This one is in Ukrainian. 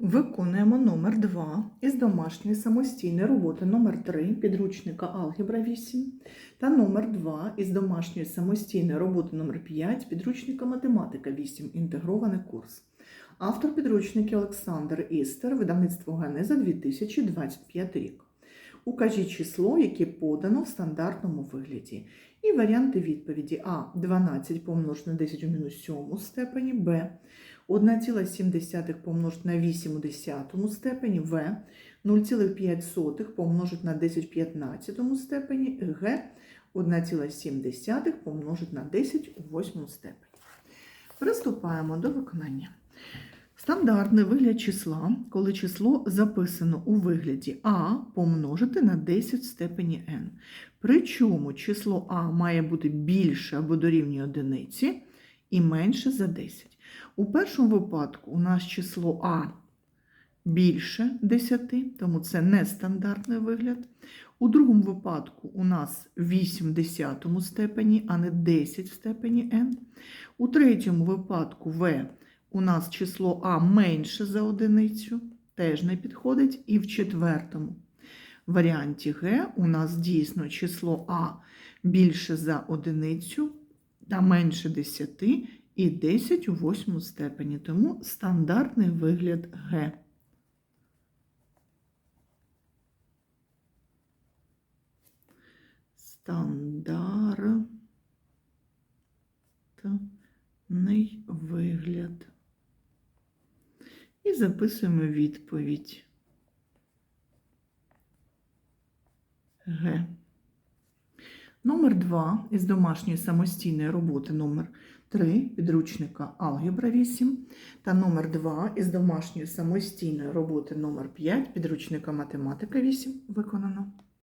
Виконуємо номер 2 із домашньої самостійної роботи. Номер 3 підручника Алгебра 8 та номер 2 із домашньої самостійної роботи. Номер 5 підручника Математика 8 інтегрований курс. Автор підручники Олександр Істер, видавництво Генеза 2025 рік. Укажіть число, яке подано в стандартному вигляді. І варіанти відповіді. А. 12 помножити на 10 у мінус 7 степені, Б 1,7 помножити на 8 у 10 степені, В 0,5 помножити на 10 в 15 степені, Г 1,7 помножити на 10 у 8 степені. Приступаємо до виконання. Стандартний вигляд числа, коли число записано у вигляді А помножити на 10 в степені n. Причому число А має бути більше або дорівнює одиниці і менше за 10. У першому випадку у нас число А більше 10, тому це нестандартний вигляд. У другому випадку у нас 8 в 10 степені, а не 10 в степені n. У третьому випадку В у нас число А менше за одиницю, теж не підходить. І в четвертому варіанті Г у нас дійсно число А більше за одиницю та менше 10 і 10 у восьмому степені. Тому стандартний вигляд Г. Стандартний вигляд. І записуємо відповідь Г. Номер 2 із домашньої самостійної роботи номер 3 підручника Алгебра 8 та номер 2 із домашньої самостійної роботи номер 5 підручника Математика 8 виконано.